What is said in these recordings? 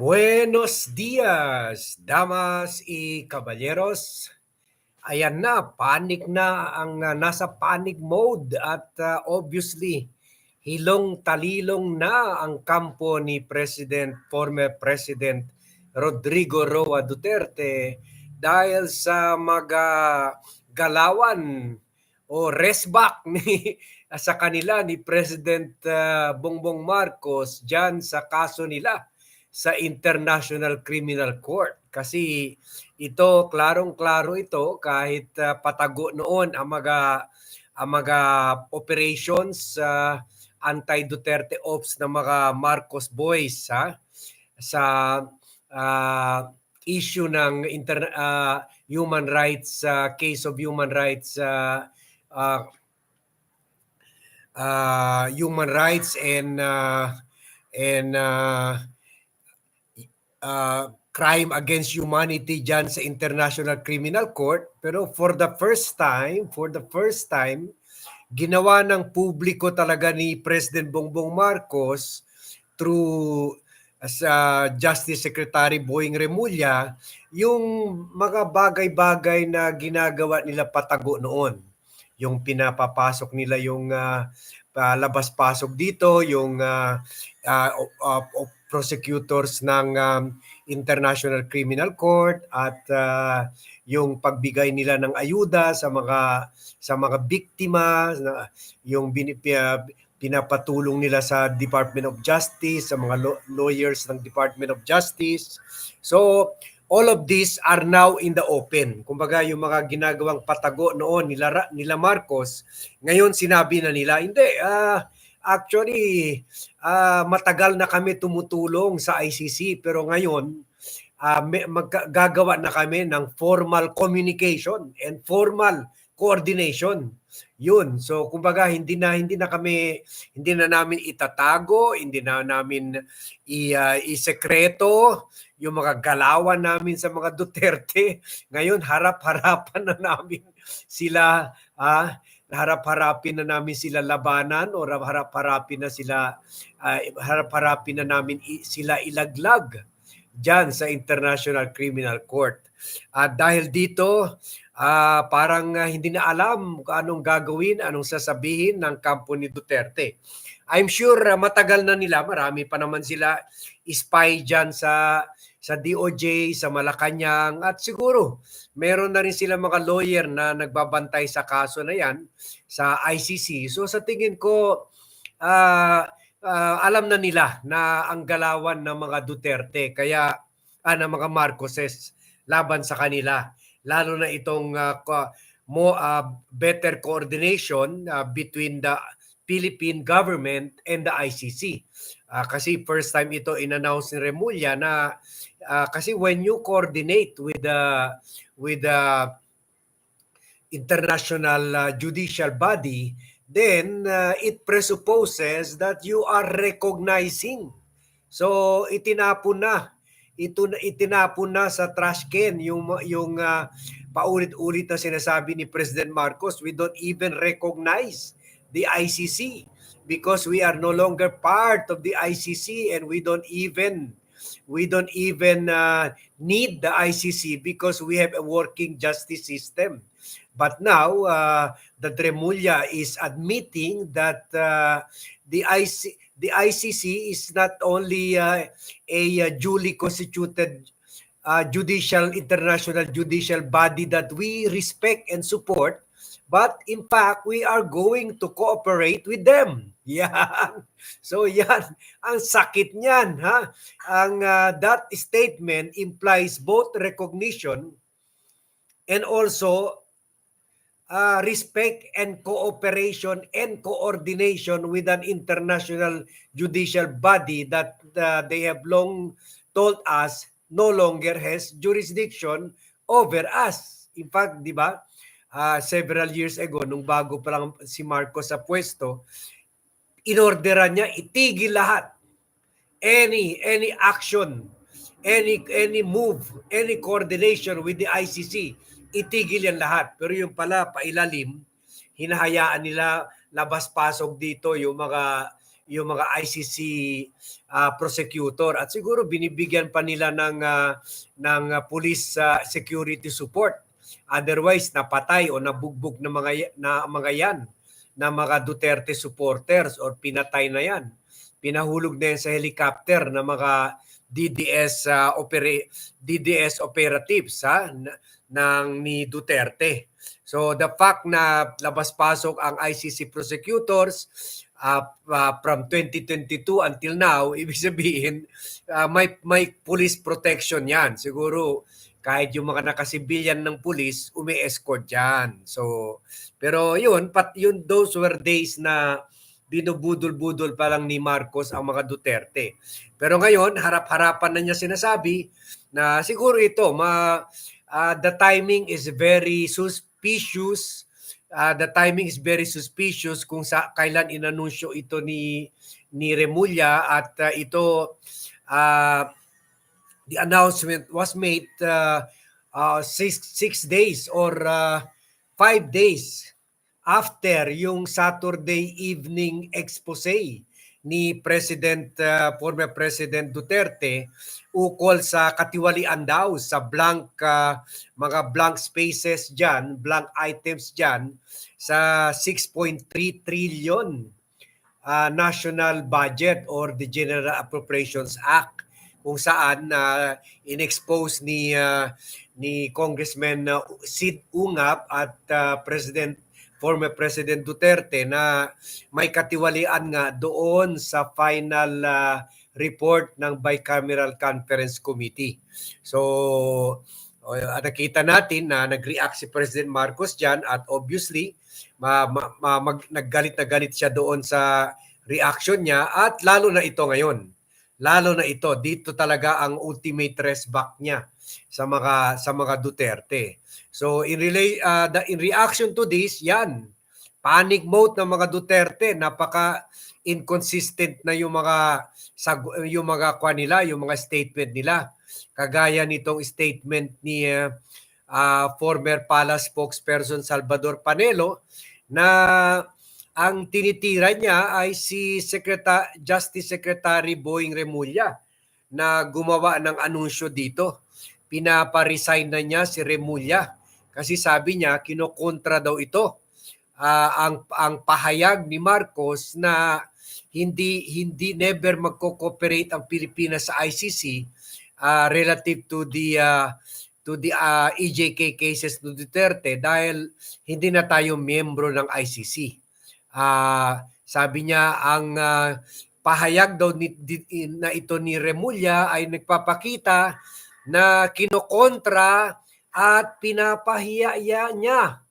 Buenos dias, damas y caballeros. Ayan na, panic na ang uh, nasa panic mode at uh, obviously hilong talilong na ang kampo ni President, former President Rodrigo Roa Duterte dahil sa mga galawan o resback ni sa kanila ni President uh, Bongbong Marcos diyan sa kaso nila sa International Criminal Court. Kasi ito klarong-klaro ito kahit uh, patago noon ang mga ang mga operations sa uh, anti-Duterte ops ng mga Marcos boys ha? Sa uh, issue ng inter, uh, human rights uh, case of human rights uh, uh, uh, human rights and uh, and uh, uh, crime against humanity dyan sa International Criminal Court. Pero for the first time, for the first time, ginawa ng publiko talaga ni President Bongbong Marcos through as uh, Justice Secretary Boying Remulla yung mga bagay-bagay na ginagawa nila patago noon. Yung pinapapasok nila yung uh, uh, labas-pasok dito, yung uh, uh, uh, prosecutors ng um, International Criminal Court at uh, yung pagbigay nila ng ayuda sa mga sa mga biktima, na, yung bin, pinapatulong nila sa Department of Justice, sa mga lo- lawyers ng Department of Justice. So, all of these are now in the open. Kumbaga, yung mga ginagawang patago noon nila, nila Marcos, ngayon sinabi na nila, hindi, ah, uh, Actually, uh, matagal na kami tumutulong sa ICC pero ngayon uh, may, maggagawa na kami ng formal communication and formal coordination. Yun. So kumbaga hindi na hindi na kami hindi na namin itatago, hindi na namin i uh, isekreto yung mga galawan namin sa mga Duterte. Ngayon harap-harapan na namin sila ah uh, harap-harapin na namin sila labanan o harap-harapin na sila uh, harap-harapin na namin sila ilaglag diyan sa International Criminal Court. At uh, dahil dito uh, parang uh, hindi na alam kung anong gagawin, anong sasabihin ng kampo ni Duterte. I'm sure uh, matagal na nila, marami pa naman sila spy diyan sa sa DOJ, sa Malacanang at siguro meron na rin sila mga lawyer na nagbabantay sa kaso na yan sa ICC. So sa tingin ko uh, uh, alam na nila na ang galawan ng mga Duterte kaya uh, ng mga Marcoses laban sa kanila lalo na itong uh, mo uh, better coordination uh, between the Philippine government and the ICC. Uh, kasi first time ito in-announce ni Remulla na uh, kasi when you coordinate with the with the international uh, judicial body, then uh, it presupposes that you are recognizing. So itinapon na ito itinapon na sa trash can yung yung uh, paulit-ulit na sinasabi ni President Marcos, we don't even recognize the ICC because we are no longer part of the ICC and we don't even we don't even uh, need the ICC because we have a working justice system. But now uh, the Tremulla is admitting that uh, the IC the ICC is not only uh, a uh, duly constituted uh, judicial international judicial body that we respect and support But in fact, we are going to cooperate with them. Yan. So yan, ang sakit niyan. Ha? Ang uh, that statement implies both recognition and also uh, respect and cooperation and coordination with an international judicial body that uh, they have long told us no longer has jurisdiction over us. In fact, di ba? Uh, several years ago, nung bago pa lang si Marcos sa pwesto, inorderan niya itigil lahat. Any any action, any any move, any coordination with the ICC, itigil yan lahat. Pero yung pala pailalim, hinahayaan nila labas-pasok dito yung mga yung mga ICC ah, prosecutor at siguro binibigyan pa nila ng ah, ng ah, police ah, security support. Otherwise napatay o nabugbog na mga na mga yan na mga Duterte supporters or pinatay na yan. Pinahulog na yan sa helicopter na mga DDS ah, opera- DDS operatives ha n- ng ni Duterte. So the fact na labas-pasok ang ICC prosecutors uh, uh, from 2022 until now, ibig sabihin uh, may may police protection 'yan. Siguro kahit yung mga nakasibilyan ng police, umi-escort yan. So, pero yun, pat yun, those were days na binubudol-budol pa lang ni Marcos ang mga Duterte. Pero ngayon, harap-harapan na niya sinasabi na siguro ito, ma, ah, the timing is very suspicious. Ah, the timing is very suspicious kung sa kailan inanunsyo ito ni ni Remulla at ah, ito ah, the announcement was made uh, uh, six, six days or uh, five days after yung Saturday evening expose ni President uh, former President Duterte ukol sa katiwalian daw sa blank uh, mga blank spaces diyan, blank items diyan sa 6.3 trillion uh, national budget or the General Appropriations Act kung saan na inexpose ni uh, ni Congressman uh, Sid Ungap at uh, President former President Duterte na may katiwalian nga doon sa final uh, report ng Bicameral Conference Committee. So uh, nakita natin na nag-react si President Marcos diyan at obviously ma, ma, ma, mag, naggalit na galit siya doon sa reaction niya at lalo na ito ngayon lalo na ito dito talaga ang ultimate back niya sa mga sa mga Duterte. So in relay uh, the, in reaction to this, yan panic mode ng mga Duterte, napaka inconsistent na yung mga yung mga kwa nila, yung mga statement nila. Kagaya nitong statement ni uh, uh, former Palace spokesperson Salvador Panelo na ang tinitira niya ay si Secretary, Justice Secretary Boying Remulla na gumawa ng anunsyo dito. Pinaparesign na niya si Remulla kasi sabi niya kinokontra daw ito ah, ang ang pahayag ni Marcos na hindi hindi never magko-cooperate ang Pilipinas sa ICC ah, relative to the ah, to the ah, EJK cases ng Duterte dahil hindi na tayo miyembro ng ICC. Ah, sabi niya ang ah, pahayag daw ni, di- na ito ni Remulla ay nagpapakita na kinokontra at pinapahiya niya.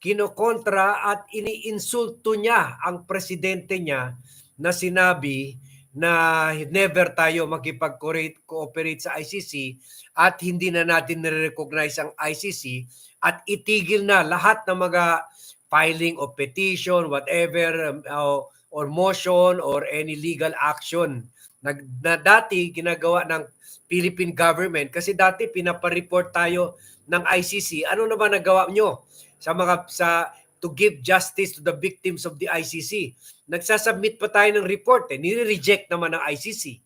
Kinokontra at iniinsulto niya ang presidente niya na sinabi na never tayo makipag-cooperate sa ICC at hindi na natin nire-recognize ang ICC at itigil na lahat ng mga filing of petition, whatever, um, uh, or motion or any legal action na, na dati ginagawa ng Philippine government kasi dati pinapareport tayo ng ICC. Ano na ba nagawa nyo sa mga sa to give justice to the victims of the ICC? Nagsasubmit pa tayo ng report eh. Nire-reject naman ng ICC.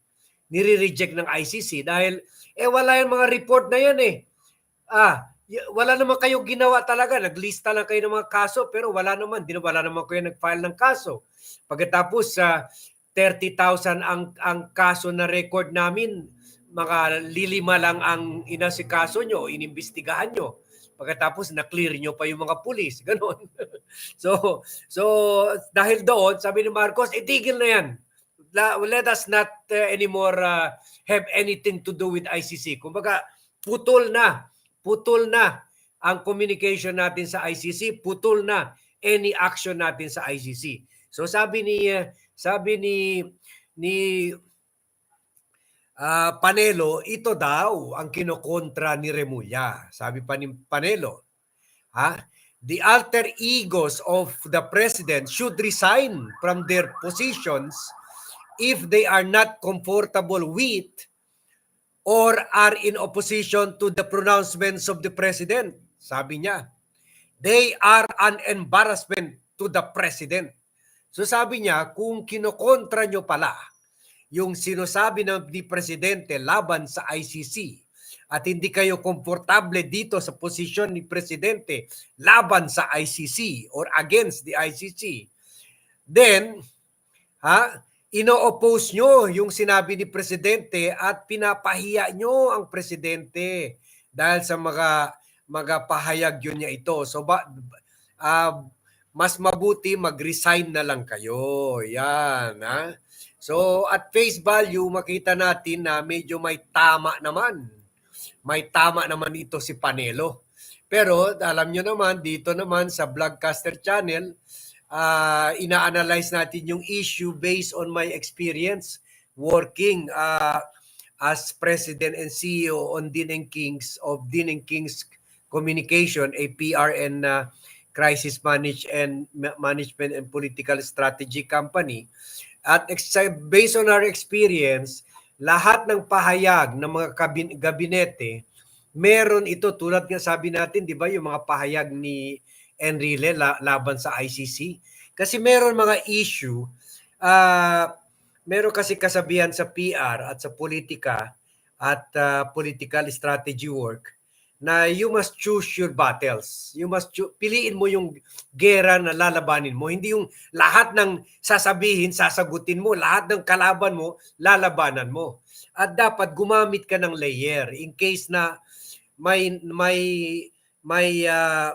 Nire-reject ng ICC dahil eh wala yung mga report na yan eh. Ah, wala naman kayo ginawa talaga. Naglista lang kayo ng mga kaso pero wala naman. Di wala naman kayo nag-file ng kaso. Pagkatapos sa 30,000 ang ang kaso na record namin, mga lilima lang ang inasikaso nyo, inimbestigahan nyo. Pagkatapos na-clear nyo pa yung mga pulis. Ganon. so, so dahil doon, sabi ni Marcos, itigil na yan. Let us not uh, anymore uh, have anything to do with ICC. Kumbaga, putol na. Putol na ang communication natin sa ICC. Putol na any action natin sa ICC. So sabi ni uh, sabi ni ni Ah, Panelo, ito daw ang kinokontra ni Remulla. Sabi pa ni Panelo, ha? The alter egos of the president should resign from their positions if they are not comfortable with or are in opposition to the pronouncements of the president. Sabi niya, they are an embarrassment to the president. So sabi niya, kung kinokontra nyo pala yung sinasabi ng ni Presidente laban sa ICC at hindi kayo komportable dito sa posisyon ni Presidente laban sa ICC or against the ICC, then, ha, ino-oppose nyo yung sinabi ni Presidente at pinapahiya nyo ang Presidente dahil sa mga mga pahayag yun niya ito. So, ba, ah, mas mabuti mag-resign na lang kayo. Yan, ha? So, at face value, makita natin na medyo may tama naman. May tama naman ito si Panelo. Pero alam nyo naman, dito naman sa Vlogcaster Channel, uh, ina-analyze natin yung issue based on my experience working uh, as President and CEO on and Kings of and Kings Communication, a PR and uh, Crisis Manage and Management and Political Strategy Company. At based on our experience, lahat ng pahayag ng mga kabin- gabinete, meron ito tulad nga sabi natin, 'di ba, yung mga pahayag ni Enrile la- laban sa ICC. Kasi meron mga issue, uh, meron kasi kasabihan sa PR at sa politika at uh, political strategy work na you must choose your battles. You must choo- piliin mo yung gera na lalabanin mo. Hindi yung lahat ng sasabihin, sasagutin mo. Lahat ng kalaban mo, lalabanan mo. At dapat gumamit ka ng layer in case na may may may uh,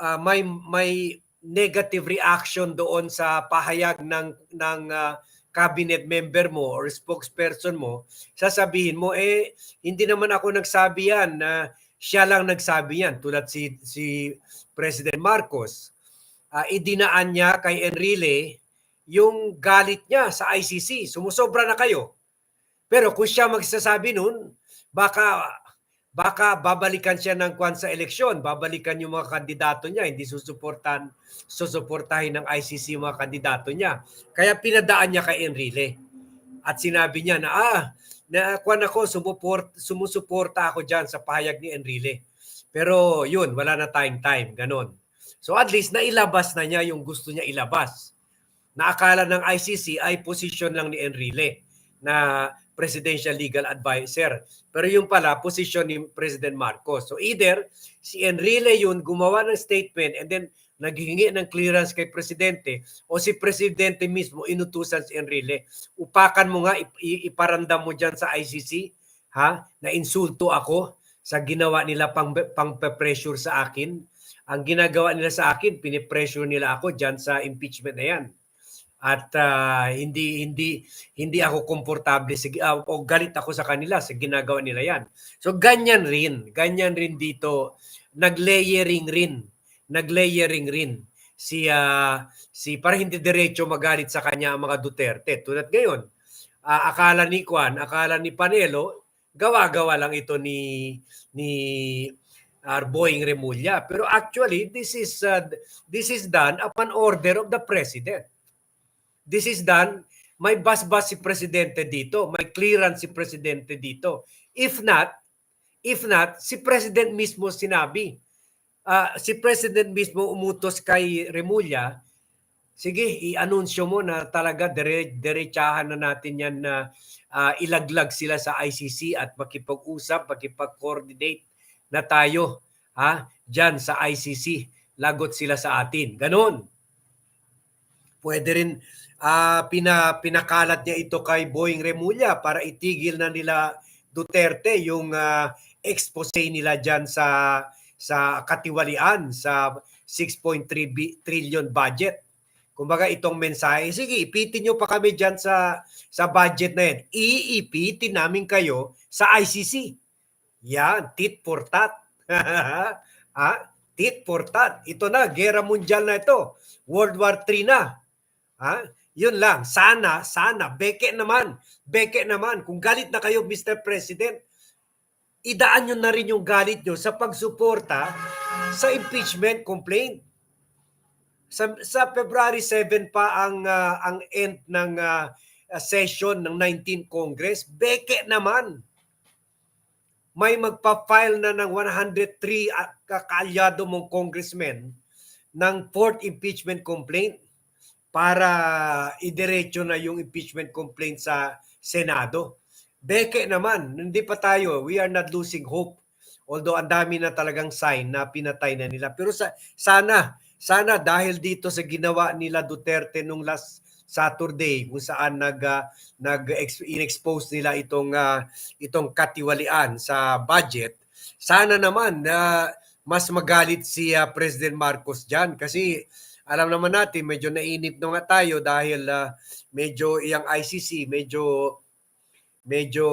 uh, may may negative reaction doon sa pahayag ng ng uh, cabinet member mo or spokesperson mo, sasabihin mo eh hindi naman ako nagsabi yan na uh, siya lang nagsabi yan tulad si si President Marcos. Uh, idinaan niya kay Enrile yung galit niya sa ICC. Sumusobra na kayo. Pero kung siya magsasabi nun, baka baka babalikan siya ng kwan sa eleksyon, babalikan yung mga kandidato niya, hindi susuportan susuportahin ng ICC yung mga kandidato niya. Kaya pinadaan niya kay Enrile. At sinabi niya na ah, na kwan ako, sumuport, sumusuporta ako dyan sa pahayag ni Enrile. Pero yun, wala na tayong time, ganon. So at least nailabas na niya yung gusto niya ilabas. Na akala ng ICC ay position lang ni Enrile na presidential legal advisor. Pero yung pala, position ni President Marcos. So either si Enrile yun gumawa ng statement and then naghingi ng clearance kay presidente o si presidente mismo inutusan si Enrile, upakan mo nga iparandam mo diyan sa ICC ha na insulto ako sa ginawa nila pang pang pressure sa akin. Ang ginagawa nila sa akin, pinipressure nila ako diyan sa impeachment na yan. At uh, hindi hindi hindi ako komportable sa uh, o galit ako sa kanila sa ginagawa nila yan. So ganyan rin, ganyan rin dito naglayering rin naglayering rin si uh, si para hindi diretso magalit sa kanya ang mga Duterte. Tulad ngayon, uh, akala ni Juan, akala ni Panelo, gawa-gawa lang ito ni ni Arboing Remulla. Pero actually, this is uh, this is done upon order of the president. This is done may basbas si presidente dito, may clearance si presidente dito. If not, if not, si president mismo sinabi uh, si President mismo umutos kay Remulla, sige, i-anunsyo mo na talaga dire diretsahan na natin yan na uh, ilaglag sila sa ICC at makipag-usap, makipag-coordinate na tayo ha, dyan sa ICC. Lagot sila sa atin. Ganon. Pwede rin uh, pina, pinakalat niya ito kay Boeing Remulla para itigil na nila Duterte yung uh, expose nila dyan sa sa katiwalian sa 6.3 trillion budget. Kumbaga itong mensahe, sige, ipitin nyo pa kami dyan sa, sa budget na yan. Iipitin namin kayo sa ICC. Yan, tit for tat. ha? Tit for tat. Ito na, gera mundial na ito. World War 3 na. Ha? Yun lang. Sana, sana. Beke naman. Beke naman. Kung galit na kayo, Mr. President, idaan nyo na rin yung galit nyo sa pagsuporta sa impeachment complaint. Sa, sa February 7 pa ang uh, ang end ng uh, session ng 19th Congress, beke naman. May magpa-file na ng 103 kakalyado mong congressmen ng fourth impeachment complaint. Para idiretso na yung impeachment complaint sa Senado. Beke naman, hindi pa tayo, we are not losing hope. Although ang dami na talagang sign na pinatay na nila. Pero sa, sana, sana dahil dito sa ginawa nila Duterte nung last Saturday kung saan nag uh, nag expose nila itong uh, itong katiwalian sa budget sana naman na uh, mas magalit si uh, President Marcos diyan kasi alam naman natin medyo nainip na nga tayo dahil uh, medyo iyang ICC medyo medyo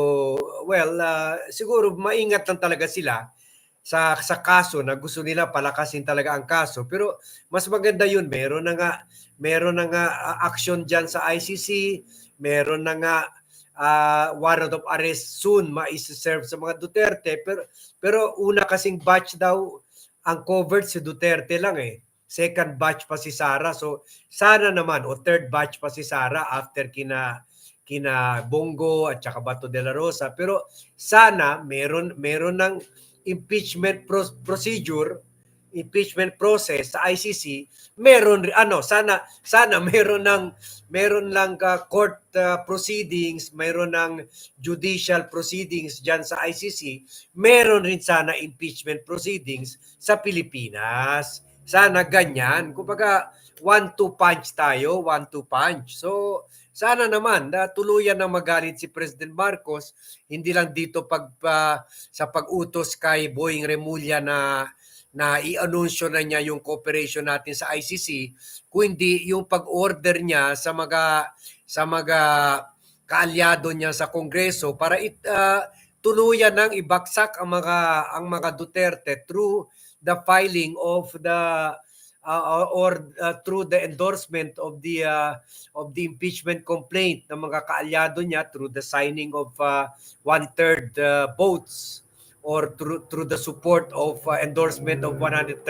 well uh, siguro maingat lang talaga sila sa sa kaso na gusto nila palakasin talaga ang kaso. Pero mas maganda yun meron na nga meron na nga uh, action diyan sa ICC meron na nga uh, warrant of arrest soon ma-serve sa mga Duterte. Pero pero una kasing batch daw ang covered si Duterte lang eh second batch pa si Sara so sana naman o third batch pa si Sara after kina kina Bongo at saka Bato de la Rosa. Pero sana meron meron ng impeachment pro- procedure impeachment process sa ICC meron ano sana sana meron ng meron lang ka court uh, proceedings meron ng judicial proceedings diyan sa ICC meron rin sana impeachment proceedings sa Pilipinas sana ganyan. Kumbaga one two punch tayo one two punch. So sana naman na tuluyan na magalit si President Marcos. Hindi lang dito pag uh, sa pag-utos kay Boying Remulla na na i-anunsyo na niya yung cooperation natin sa ICC kundi yung pag-order niya sa mga sa mga kaalyado niya sa Kongreso para it, uh, tuluyan nang ibaksak ang mga ang mga Duterte through the filing of the uh, or uh, through the endorsement of the uh, of the impeachment complaint ng mga kaalyado niya through the signing of uh, one third uh, votes or through through the support of uh, endorsement of 103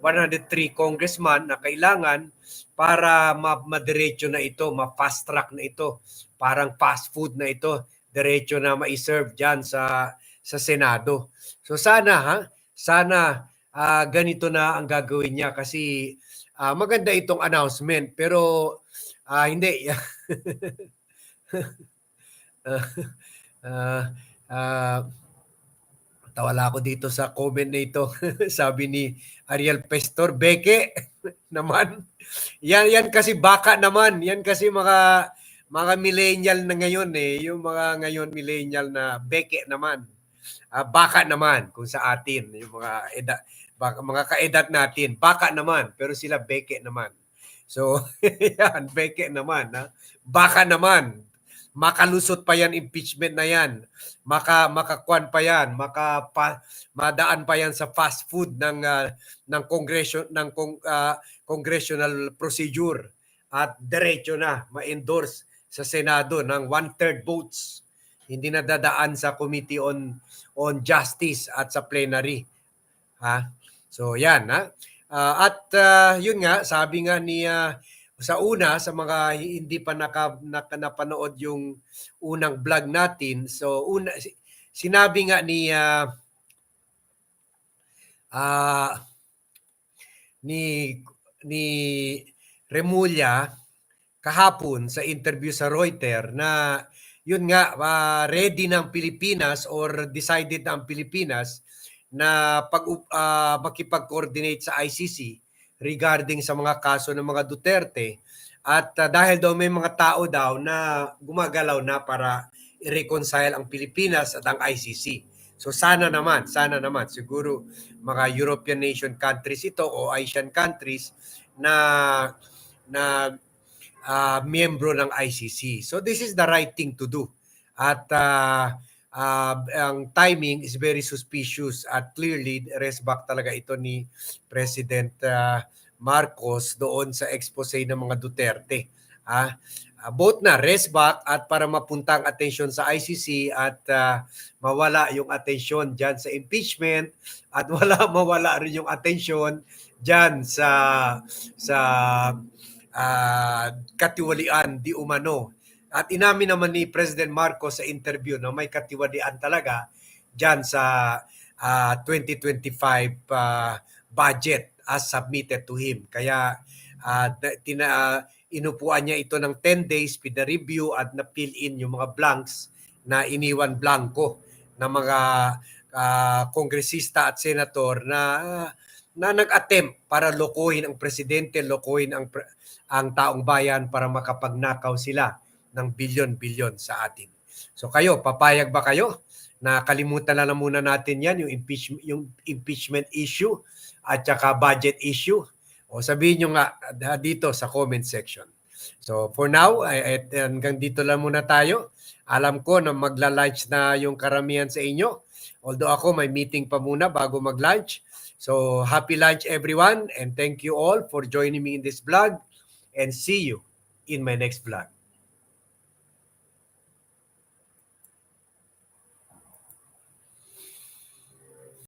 103 congressman na kailangan para ma- na ito, ma-fast track na ito, parang fast food na ito, diretso na ma-serve diyan sa sa Senado. So sana ha, sana uh, ganito na ang gagawin niya kasi uh, maganda itong announcement pero uh, hindi uh, uh, uh, Tawala ako dito sa comment na ito. Sabi ni Ariel Pestor, Beke naman. Yan, yan kasi baka naman. Yan kasi mga mga millennial na ngayon eh. Yung mga ngayon millennial na beke naman. Uh, baka naman kung sa atin. Yung mga edad, baka, mga kaedad natin. Baka naman. Pero sila beke naman. So, yan, beke naman. Ha? Baka naman makalusot pa yan impeachment na yan maka makakwan pa yan maka pa, madaan pa yan sa fast food ng uh, ng kongresyo ng uh, congressional procedure at diretso na ma-endorse sa Senado ng one-third votes. Hindi na dadaan sa Committee on on Justice at sa plenary. Ha? So yan ha? Uh, at uh, yun nga sabi nga ni uh, sa una sa mga hindi pa naka, naka napanood yung unang vlog natin so una sinabi nga ni uh, uh, ni ni Remulla kahapon sa interview sa Reuters na yun nga uh, ready ng Pilipinas or decided ng Pilipinas na pag uh, makipag-coordinate sa ICC regarding sa mga kaso ng mga Duterte. At uh, dahil daw may mga tao daw na gumagalaw na para i-reconcile ang Pilipinas at ang ICC. So sana naman, sana naman siguro mga European nation countries ito o Asian countries na na uh, miyembro ng ICC. So this is the right thing to do. At uh, uh, ang timing is very suspicious at clearly rest back talaga ito ni President uh, Marcos doon sa expose ng mga Duterte. Ah, uh, both na rest back at para mapunta ang atensyon sa ICC at uh, mawala yung atensyon diyan sa impeachment at wala mawala rin yung atensyon diyan sa sa uh, katiwalian di umano at inamin naman ni President Marcos sa interview na may katiwadian talaga dyan sa uh, 2025 uh, budget as submitted to him. Kaya uh, tina, uh, inupuan niya ito ng 10 days review at na-fill in yung mga blanks na iniwan blanco ng mga ah, kongresista at senator na na nag-attempt para lokohin ang presidente, lokohin ang ang taong bayan para makapagnakaw sila ng bilyon-bilyon sa atin. So kayo, papayag ba kayo? Na kalimutan na lang muna natin 'yan yung impeachment yung impeachment issue at saka budget issue. O sabihin nyo nga ah, dito sa comment section. So for now, ay- hanggang dito lang muna tayo. Alam ko na magla-lunch na yung karamihan sa inyo. Although ako may meeting pa muna bago mag-lunch. So happy lunch everyone and thank you all for joining me in this vlog and see you in my next vlog.